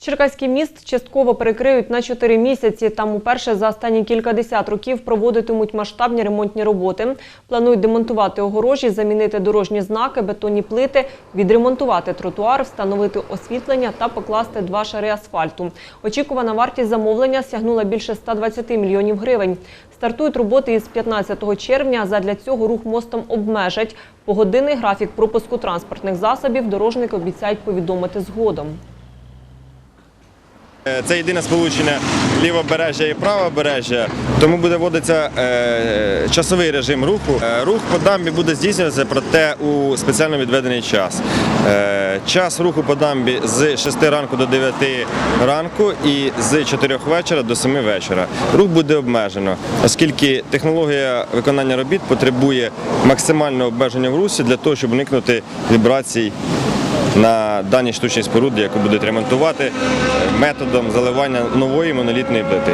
Черкаський міст частково перекриють на 4 місяці. Там уперше за останні кількадесят років проводитимуть масштабні ремонтні роботи. Планують демонтувати огорожі, замінити дорожні знаки, бетонні плити, відремонтувати тротуар, встановити освітлення та покласти два шари асфальту. Очікувана вартість замовлення сягнула більше 120 мільйонів гривень. Стартують роботи із 15 червня. Задля цього рух мостом обмежать. Погодинний графік пропуску транспортних засобів дорожники обіцяють повідомити згодом. Е, Це єдине сполучення лівобережжя і правобережжя, тому буде вводитися е, часовий режим руху. Е, рух по дамбі буде здійснюватися, проте у спеціально відведений час. Час руху по дамбі з 6 ранку до 9 ранку і з 4 вечора до 7 вечора. Рух буде обмежено, оскільки технологія виконання робіт потребує максимального обмеження в русі для того, щоб уникнути вібрацій на даній штучній споруді, яку будуть ремонтувати е, методом заливання нової монолітної плити.